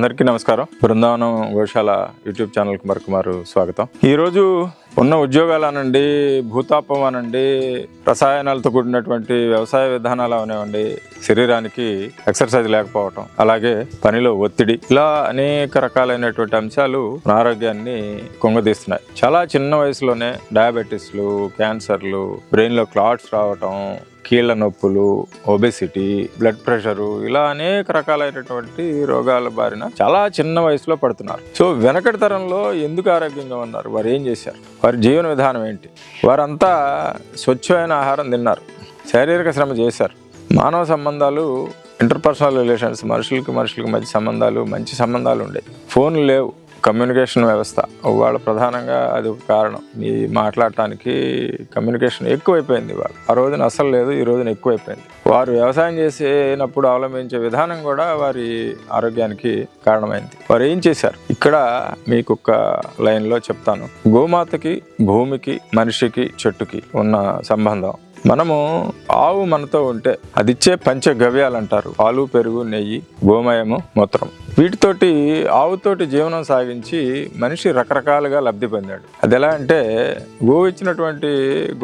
అందరికీ నమస్కారం. బృందావనం గోశాల యూట్యూబ్ ఛానల్కి మరొకమారు స్వాగతం. ఈరోజు ఉన్న ఉద్యోగాలు అనండి భూతాపం అనండి రసాయనాలతో కూడినటువంటి వ్యవసాయ విధానాలు అవనివ్వండి శరీరానికి ఎక్సర్సైజ్ లేకపోవటం అలాగే పనిలో ఒత్తిడి ఇలా అనేక రకాలైనటువంటి అంశాలు మన ఆరోగ్యాన్ని కుంగదీస్తున్నాయి. చాలా చిన్న వయసులోనే డయాబెటీస్లు క్యాన్సర్లు బ్రెయిన్లో క్లాట్స్ రావటం కీళ్ళ నొప్పులు ఒబెసిటీ బ్లడ్ ప్రెషరు ఇలా అనేక రకాలైనటువంటి రోగాల బారిన చాలా చిన్న వయసులో పడుతున్నారు. సో వెనకటి తరంలో ఎందుకు ఆరోగ్యంగా ఉన్నారు? వారు ఏం చేశారు? వారి జీవన విధానం ఏంటి? వారంతా స్వచ్ఛమైన ఆహారం తిన్నారు. శారీరక శ్రమ చేశారు. మానవ సంబంధాలు ఇంటర్పర్సనల్ రిలేషన్స్ మనుషులకి మనుషులకి మధ్య సంబంధాలు మంచి సంబంధాలు ఉండేవి. ఫోన్లు లేవు. కమ్యూనికేషన్ వ్యవస్థ. వాళ్ళ ప్రధానంగా అది ఒక కారణం. ఈ మాట్లాడటానికి కమ్యూనికేషన్ ఎక్కువైపోయింది వాళ్ళు ఆ రోజున అసలు లేదు ఈ రోజున ఎక్కువైపోయింది. వారు వ్యవసాయం చేసేనప్పుడు అవలంబించే విధానం కూడా వారి ఆరోగ్యానికి కారణమైంది. వారు ఏం చేశారు? ఇక్కడ మీకు ఒక లైన్లో చెప్తాను. గోమాతకి భూమికి మనిషికి చెట్టుకి ఉన్న సంబంధం. మనము ఆవు మనతో ఉంటే అది ఇచ్చే పంచగవ్యాలు అంటారు పాలు పెరుగు నెయ్యి గోమయము మూత్రం. వీటితోటి ఆవుతోటి జీవనం సాగించి మనిషి రకరకాలుగా లబ్ధి పొందాడు. అది ఎలా అంటే గోవు ఇచ్చినటువంటి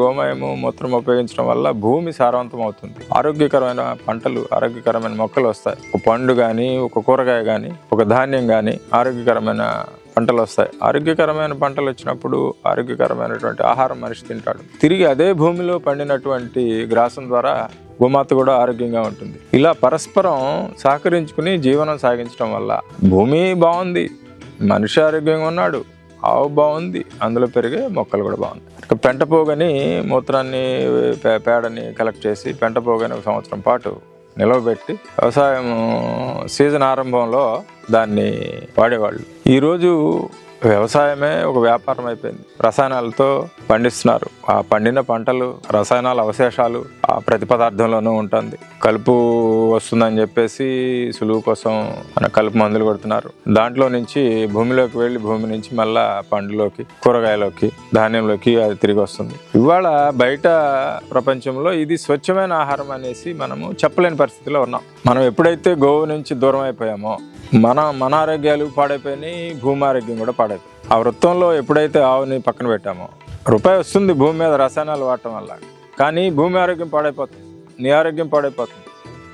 గోమయము మూత్రం ఉపయోగించడం వల్ల భూమి సారవంతం అవుతుంది ఆరోగ్యకరమైన పంటలు ఆరోగ్యకరమైన మొక్కలు వస్తాయి. ఒక పండు కానీ ఒక కూరగాయ కానీ ఒక ధాన్యం కానీ ఆరోగ్యకరమైన పంటలు వస్తాయి ఆరోగ్యకరమైన పంటలు వచ్చినప్పుడు ఆరోగ్యకరమైనటువంటి ఆహారం మనిషి తింటాడు. తిరిగి అదే భూమిలో పండినటువంటి గ్రాసం ద్వారా భూమాత కూడా ఆరోగ్యంగా ఉంటుంది. ఇలా పరస్పరం సహకరించుకుని జీవనం సాగించడం వల్ల భూమి బాగుంది మనిషి ఆరోగ్యంగా ఉన్నాడు ఆవు బాగుంది అందులో పెరిగే మొక్కలు కూడా బాగుంది ఇక పెంటపోగని మూత్రాన్ని పే- పేడని కలెక్ట్ చేసి పెంటపోగని ఒక సంవత్సరం పాటు నిలవబెట్టి వ్యవసాయం సీజన్ ఆరంభంలో దాన్ని వాడేవాళ్ళు. ఈరోజు వ్యవసాయమే ఒక వ్యాపారం అయిపోయింది. రసాయనాలతో పండిస్తున్నారు. ఆ పండిన పంటలు రసాయనాల అవశేషాలు ఆ ప్రతి పదార్థంలోనూ ఉంటుంది. కలుపు వస్తుందని చెప్పేసి సులువు కోసం మన కలుపు మందులు కొడుతున్నారు. దాంట్లో నుంచి భూమిలోకి వెళ్ళి భూమి నుంచి మళ్ళా పండులోకి కూరగాయలోకి ధాన్యంలోకి అది తిరిగి వస్తుంది. ఇవాళ బయట ప్రపంచంలో ఇది స్వచ్ఛమైన ఆహారం అనేసి మనము చెప్పలేని పరిస్థితిలో ఉన్నాం. మనం ఎప్పుడైతే గోవు నుంచి దూరం అయిపోయామో మన మన ఆరోగ్యాలు పాడైపోయినాయి భూమి ఆరోగ్యం కూడా పాడైపోయింది. ఆ వృత్తంలో ఎప్పుడైతే ఆవుని పక్కన పెట్టామో రూపాయి వస్తుంది భూమి మీద రసాయనాలు వాడటం వల్ల. కానీ భూమి ఆరోగ్యం పాడైపోతుంది నీ ఆరోగ్యం పాడైపోతుంది.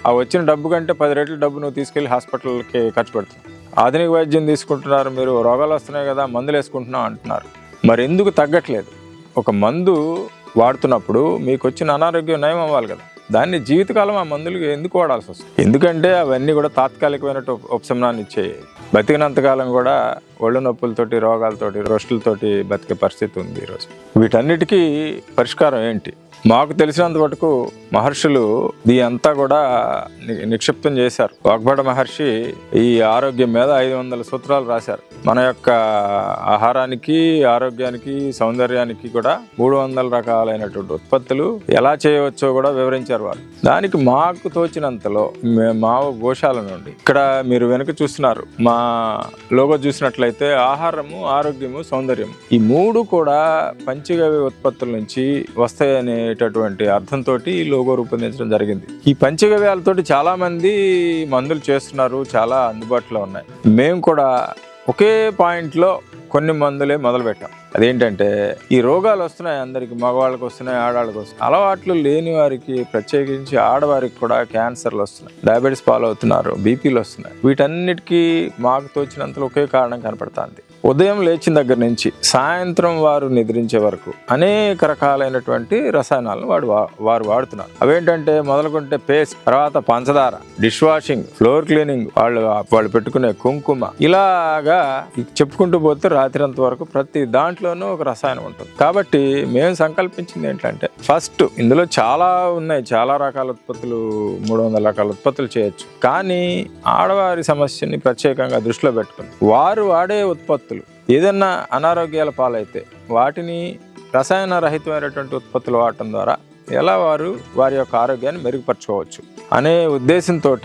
ఆ వచ్చిన డబ్బు కంటే పది రెట్ల డబ్బు నువ్వు తీసుకెళ్ళి హాస్పిటల్కి ఖర్చు పెడుతుంది ఆధునిక వైద్యం తీసుకుంటున్నారు మీరు రోగాలు వస్తున్నాయి కదా మందులు వేసుకుంటున్నాం అంటున్నారు. మరి ఎందుకు తగ్గట్లేదు? ఒక మందు వాడుతున్నప్పుడు మీకు వచ్చిన అనారోగ్యం నయం అవ్వాలి కదా. దాన్ని జీవితకాలం ఆ మందులు ఎందుకు వాడాల్సి వస్తుంది? ఎందుకంటే అవన్నీ కూడా తాత్కాలికమైన ఉపశమనాన్ని ఇచ్చేవి బతికినంతకాలం కూడా ఒళ్ళు నొప్పులతోటి రోగాలతోటి రోస్టులతోటి బతికే పరిస్థితి ఉంది ఈరోజు. వీటన్నిటికీ పరిష్కారం ఏంటి? మాకు తెలిసినంత మటుకు మహర్షులు దీ అంతా కూడా ని- నిక్షిప్తం చేశారు. వాగ్భట మహర్షి ఈ ఆరోగ్యం మీద ఐదు వందల సూత్రాలు రాశారు. మన యొక్క ఆహారానికి ఆరోగ్యానికి సౌందర్యానికి కూడా మూడు వందల రకాలైనటువంటి ఉత్పత్తులు ఎలా చేయవచ్చో కూడా వివరించారు వారు. దానికి మాకు తోచినంతలో మా గోశాల నుండి ఇక్కడ మీరు వెనుక చూస్తున్నారు. మా లోగో చూసినట్లయితే ఆహారము ఆరోగ్యము సౌందర్యం ఈ మూడు కూడా పంచగవ్య ఉత్పత్తుల నుంచి వస్తాయనే అనేటటువంటి అర్థంతో ఈ లోగో రూపొందించడం జరిగింది. ఈ పంచగవ్యాలతోటి చాలా మంది మందులు చేస్తున్నారు చాలా అందుబాటులో ఉన్నాయి. మేము కూడా ఒకే పాయింట్లో కొన్ని మందులే మొదలుపెట్టాం. అదేంటంటే ఈ రోగాలు వస్తున్నాయి అందరికి మగవాళ్ళకి వస్తున్నాయి ఆడవాళ్ళకి వస్తున్నాయి. అలవాట్లు లేని వారికి ప్రత్యేకించి ఆడవారికి కూడా క్యాన్సర్లు వస్తున్నాయి. డయాబెటీస్ పాలవుతున్నారు బీపీలు వస్తున్నాయి. వీటన్నిటికీ మాకు తోచినంతలో ఒకే కారణం కనపడుతుంది. ఉదయం లేచిన దగ్గర నుంచి సాయంత్రం వారు నిద్రించే వరకు అనేక రకాలైనటువంటి రసాయనాలను వాడు వా- వారు వాడుతున్నారు. అవేంటంటే మొదలుకుంటే పేస్ట్ తర్వాత పంచదార డిష్ వాషింగ్ ఫ్లోర్ క్లీనింగ్ వాళ్ళు వాళ్ళు పెట్టుకునే కుంకుమ. ఇలాగా చెప్పుకుంటూ పోతే రాత్రి అంత వరకు ప్రతి దాంట్లోనూ ఒక రసాయనం ఉంటుంది. కాబట్టి మేము సంకల్పించింది ఏంటంటే ఫస్ట్ ఇందులో చాలా ఉన్నాయి. చాలా రకాల ఉత్పత్తులు మూడు వందల రకాల ఉత్పత్తులు చేయొచ్చు. కానీ ఆడవారి సమస్యని ప్రత్యేకంగా దృష్టిలో పెట్టుకుని వారు వాడే ఉత్పత్తులు ఏదన్నా అనారోగ్యాల పాలైతే వాటిని రసాయన రహితమైనటువంటి ఉత్పత్తులు వాడటం ద్వారా ఎలా వారు వారి యొక్క ఆరోగ్యాన్ని మెరుగుపరచుకోవచ్చు అనే ఉద్దేశంతో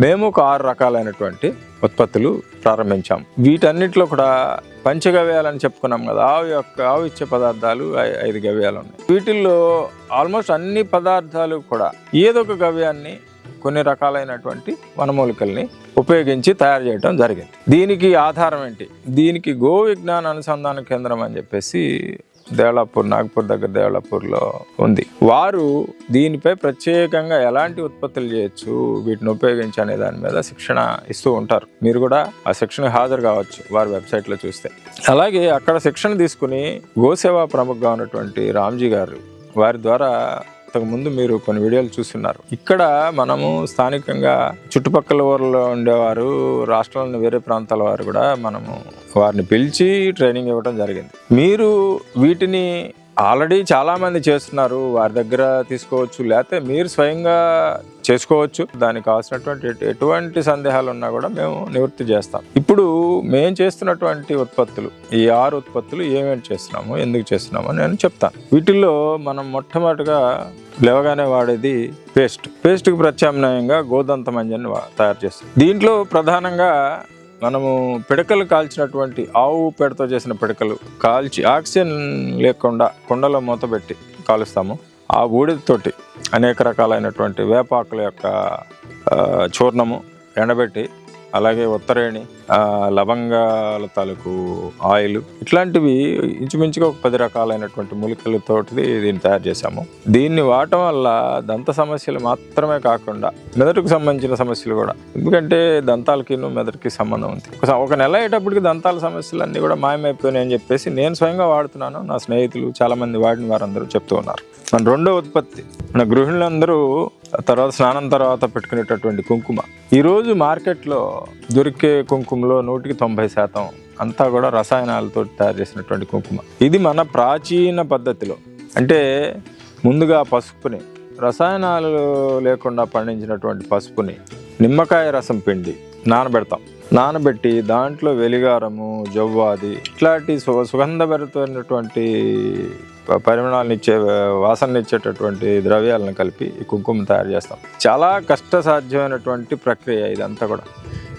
మేము ఒక ఆరు రకాలైనటువంటి ఉత్పత్తులు ప్రారంభించాం. వీటన్నిటిలో కూడా పంచగవ్యాలని చెప్పుకున్నాం కదా ఆవు యొక్క ఆవు ఇచ్చే పదార్థాలు ఐ- ఐదు గవ్యాలు ఉన్నాయి. వీటిల్లో ఆల్మోస్ట్ అన్ని పదార్థాలు కూడా ఏదో ఒక గవ్యాన్ని కొన్ని రకాలైనటువంటి వనమూలికల్ని ఉపయోగించి తయారు చేయడం జరిగింది. దీనికి ఆధారం ఏంటి? దీనికి గో విజ్ఞాన అనుసంధాన కేంద్రం అని చెప్పేసి దేవలాపూర్ నాగపూర్ దగ్గర దేవలాపూర్లో ఉంది. వారు దీనిపై ప్రత్యేకంగా ఎలాంటి ఉత్పత్తులు చేయొచ్చు వీటిని ఉపయోగించి అనే దాని మీద శిక్షణ ఇస్తూ ఉంటారు. మీరు కూడా ఆ శిక్షణ హాజరు కావచ్చు వారి వెబ్సైట్లో చూస్తే. అలాగే అక్కడ శిక్షణ తీసుకుని గోసేవా ప్రముఖగా ఉన్నటువంటి రామ్జీ గారు వారి ద్వారా ముందు మీరు కొన్ని వీడియోలు చూస్తున్నారు. ఇక్కడ మనము స్థానికంగా చుట్టుపక్కల ఊర్లో ఉండేవారు రాష్ట్రంలోని వేరే ప్రాంతాల వారు కూడా మనము వారిని పిలిచి ట్రైనింగ్ ఇవ్వడం జరిగింది. మీరు వీటిని ఆల్రెడీ చాలామంది చేస్తున్నారు. వారి దగ్గర తీసుకోవచ్చు లేకపోతే మీరు స్వయంగా చేసుకోవచ్చు. దానికి కావాల్సినటువంటి ఎటువంటి సందేహాలు ఉన్నా కూడా మేము నివృత్తి చేస్తాం. ఇప్పుడు మేము చేస్తున్నటువంటి ఉత్పత్తులు ఈ ఆరు ఉత్పత్తులు ఏమేమి చేస్తున్నాము ఎందుకు చేస్తున్నాము నేను చెప్తాను. వీటిల్లో మనం మొట్టమొదటిగా లేవగానే వాడేది పేస్ట్. పేస్ట్కి ప్రత్యామ్నాయంగా గోదంత మంజని తయారు చేస్తాం. దీంట్లో ప్రధానంగా మనము పిడకలు కాల్చినటువంటి ఆవు పేడతో చేసిన పిడకలు కాల్చి ఆక్సిజన్ లేకుండా కుండలో మూతబెట్టి కాలుస్తాము. ఆ బూడిదతోటి అనేక రకాలైనటువంటి వేపాకుల యొక్క చూర్ణము ఎండబెట్టి అలాగే ఉత్తరేణి లవంగాల తాలూకు ఆయిల్ ఇట్లాంటివి ఇంచుమించుగా ఒక పది రకాలైనటువంటి మూలికలతోటిది దీన్ని తయారు చేశాము. దీన్ని వాడటం వల్ల దంత సమస్యలు మాత్రమే కాకుండా మెదడుకు సంబంధించిన సమస్యలు కూడా ఎందుకంటే దంతాలకి మెదడుకి సంబంధం ఉంది. ఒక- ఒక నెల అయ్యేటప్పటికి దంతాల సమస్యలు అన్నీ కూడా మాయమైపోయినాయి అని చెప్పేసి నేను స్వయంగా వాడుతున్నాను. నా స్నేహితులు చాలామంది వాడిన వారందరూ చెప్తూ ఉన్నారు. మన రెండో ఉత్పత్తి మన గృహిణులందరూ తర్వాత స్నానం తర్వాత పెట్టుకునేటటువంటి కుంకుమ. ఈరోజు మార్కెట్లో దొరికే కుంకుమలో నూటికి తొంభై శాతం అంతా కూడా రసాయనాలతో తయారు చేసినటువంటి కుంకుమ. ఇది మన ప్రాచీన పద్ధతిలో. అంటే ముందుగా పసుపుని రసాయనాలు లేకుండా పండించినటువంటి పసుపుని నిమ్మకాయ రసం పిండి నానబెడతాం. నానబెట్టి దాంట్లో వెలిగారము జవ్వాది ఇట్లాంటి సు సుగంధభరితమైనటువంటి పరిమాణాలను ఇచ్చే వాసనలు ఇచ్చేటటువంటి ద్రవ్యాలను కలిపి ఈ కుంకుమ తయారు చేస్తాం. చాలా కష్టసాధ్యమైనటువంటి ప్రక్రియ ఇదంతా కూడా.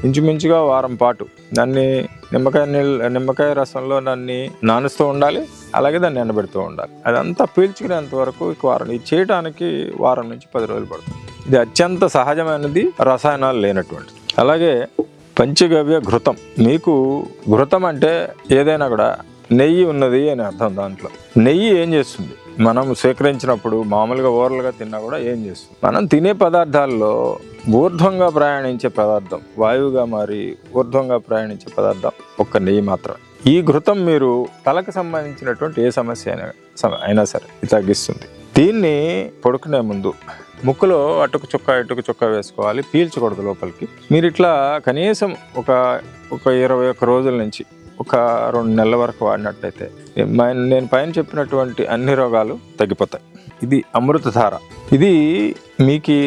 ఇంచుమించుగా వారం పాటు దాన్ని నిమ్మకాయ నీళ్ళు నిమ్మకాయ రసంలో దాన్ని నానుస్తూ ఉండాలి అలాగే దాన్ని ఎండబెడుతూ ఉండాలి. అదంతా పీల్చుకునేంత వరకు వారం ఇది చేయడానికి వారం నుంచి పది రోజులు పడుతుంది. ఇది అత్యంత సహజమైనది రసాయనాలు లేనటువంటిది. అలాగే పంచగవ్య ఘృతం. మీకు ఘృతం అంటే ఏదైనా కూడా నెయ్యి ఉన్నది అని అర్థం దాంట్లో. నెయ్యి ఏం చేస్తుంది? మనం సేకరించినప్పుడు మామూలుగా ఓరల్గా తిన్నా కూడా ఏం చేస్తుంది? మనం తినే పదార్థాల్లో ఊర్ధ్వంగా ప్రయాణించే పదార్థం వాయువుగా మారి ఊర్ధ్వంగా ప్రయాణించే పదార్థం ఒక్క నెయ్యి మాత్రమే. ఈ ఘృతం మీరు తలకు సంబంధించినటువంటి ఏ సమస్య అయినా సమ- అయినా సరే తగ్గిస్తుంది. దీన్ని పడుకునే ముందు ముక్కులో అటుకు చుక్క ఇటుకు చుక్క వేసుకోవాలి పీల్చకూడదు లోపలికి. మీరు ఇట్లా కనీసం ఒక ఒక ఇరవై ఒక్క రోజుల నుంచి ఒక రెండు నెలల వరకు వాడినట్టయితే. నేను పైన చెప్పినటువంటి అన్ని రోగాలు తగ్గిపోతాయి. ఇది అమృతధార ఇది మీకు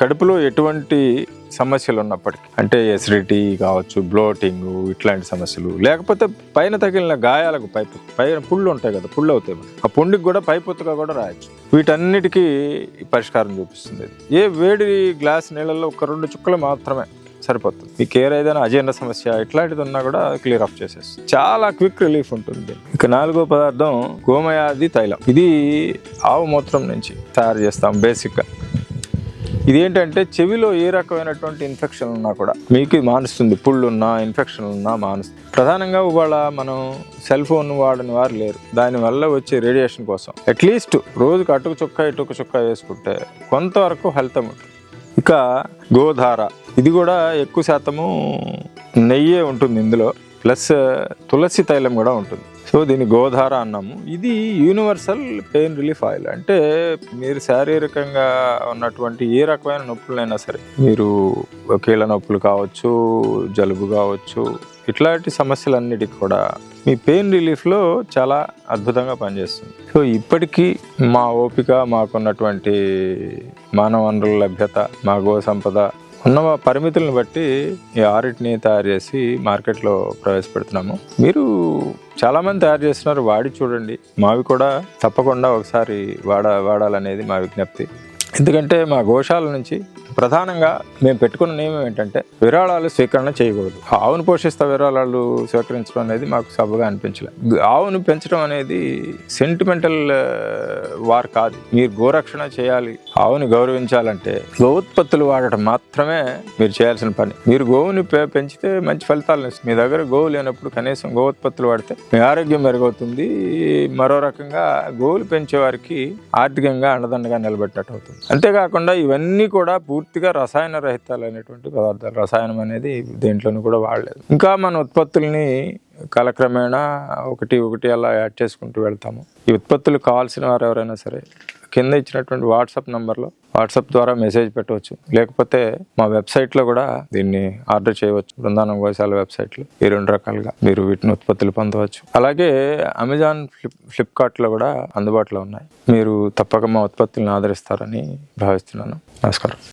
కడుపులో ఎటువంటి సమస్యలు ఉన్నప్పటికీ అంటే ఎసిడిటీ కావచ్చు బ్లోటింగ్ ఇట్లాంటి సమస్యలు లేకపోతే పైన తగిలిన గాయాలకు పై పైన పుళ్ళు ఉంటాయి కదా పుళ్ళు అవుతాయి ఆ పుండికి కూడా పైపొత్తుగా కూడా రాయొచ్చు. వీటన్నిటికీ పరిష్కారం చూపిస్తుంది. ఏ వేడి గ్లాస్ నీళ్ళల్లో ఒక రెండు చుక్కలు మాత్రమే సరిపోతుంది. మీకు ఏదైనా అజీర్ణ సమస్య ఇట్లాంటిది ఉన్నా కూడా క్లియర్ ఆఫ్ చేసేస్తుంది. చాలా క్విక్ రిలీఫ్ ఉంటుంది. ఇక నాలుగో పదార్థం గోమయాది తైలం. ఇది ఆవు మూత్రం నుంచి తయారు చేస్తాం బేసిక్గా. ఇది ఏంటంటే చెవిలో ఏ రకమైనటువంటి ఇన్ఫెక్షన్ ఉన్నా కూడా మీకు మానుస్తుంది. పుళ్ళు ఉన్నా ఇన్ఫెక్షన్ ఉన్నా మానుస్తుంది. ప్రధానంగా ఇవాళ మనం సెల్ ఫోన్ వాడని వారు లేరు. దానివల్ల వచ్చే రేడియేషన్ కోసం. అట్లీస్ట్ రోజుకు అటుకు చుక్క ఇటుకు చుక్క వేసుకుంటే కొంతవరకు హెల్త్ ఉంటుంది. ఇక గోధార. ఇది కూడా ఎక్కువ శాతము నెయ్యే ఉంటుంది ఇందులో. ప్లస్ తులసి తైలం కూడా ఉంటుంది. సో దీన్ని గోధార అన్నాము. ఇది యూనివర్సల్ పెయిన్ రిలీఫ్ ఆయిల్. అంటే మీరు శారీరకంగా ఉన్నటువంటి ఏ రకమైన నొప్పులైనా సరే మీరు కీళ్ళ నొప్పులు కావచ్చు జలుబు కావచ్చు ఇట్లాంటి సమస్యలన్నిటికి కూడా మీ పెయిన్ రిలీఫ్లో చాలా అద్భుతంగా పనిచేస్తుంది. సో ఇప్పటికీ మా ఓపిక మాకున్నటువంటి మానవ వనరుల లభ్యత మా గో సంపద ఉన్న పరిమితులను బట్టి ఈ ఆరిటిని తయారు చేసి మార్కెట్లో ప్రవేశపెడుతున్నాము. మీరు చాలామంది తయారు చేస్తున్నారు వాడి చూడండి. మావి కూడా తప్పకుండా ఒకసారి వాడ వాడాలనేది మా విజ్ఞప్తి. ఎందుకంటే మా గోశాల నుంచి ప్రధానంగా మేము పెట్టుకున్న నియమం ఏంటంటే విరాళాలు స్వీకరణ చేయకూడదు. ఆవును పోషిస్తా విరాళాలు స్వీకరించడం అనేది మాకు సబ్బుగా అనిపించలేదు ఆవును పెంచడం అనేది సెంటిమెంటల్ వార్ కాదు. మీరు గోరక్షణ చేయాలి ఆవుని గౌరవించాలంటే గో ఉత్పత్తులు వాడటం మాత్రమే మీరు చేయాల్సిన పని. మీరు గోవుని పె- పెంచితే మంచి ఫలితాలు మీ దగ్గర గోవు లేనప్పుడు కనీసం గోత్పత్తులు వాడితే మీ ఆరోగ్యం మెరుగవుతుంది. మరో రకంగా గోవులు పెంచే వారికి ఆర్థికంగా అండదండగా నిలబెట్టట్టు అవుతుంది. అంతేకాకుండా ఇవన్నీ కూడా పూర్తిగా రసాయన రహితాలు అనేటువంటి పదార్థాలు. రసాయనం అనేది దేంట్లోనూ కూడా వాడలేదు. ఇంకా మన ఉత్పత్తుల్ని కాలక్రమేణా ఒకటి ఒకటి అలా యాడ్ చేసుకుంటూ వెళ్తాము. ఈ ఉత్పత్తులు కావాల్సిన వారు ఎవరైనా సరే కింద ఇచ్చినటువంటి వాట్సాప్ నంబర్లో వాట్సాప్ ద్వారా మెసేజ్ పెట్టవచ్చు. లేకపోతే మా వెబ్సైట్లో కూడా దీన్ని ఆర్డర్ చేయవచ్చు. బృందానం గోశాల వెబ్సైట్లో ఈ రెండు రకాలుగా మీరు వీటిని ఉత్పత్తులు పొందవచ్చు. అలాగే అమెజాన్ ఫ్లిప్ ఫ్లిప్కార్ట్లో కూడా అందుబాటులో ఉన్నాయి. మీరు తప్పక మా ఉత్పత్తులను ఆదరిస్తారని భావిస్తున్నాను. నమస్కారం.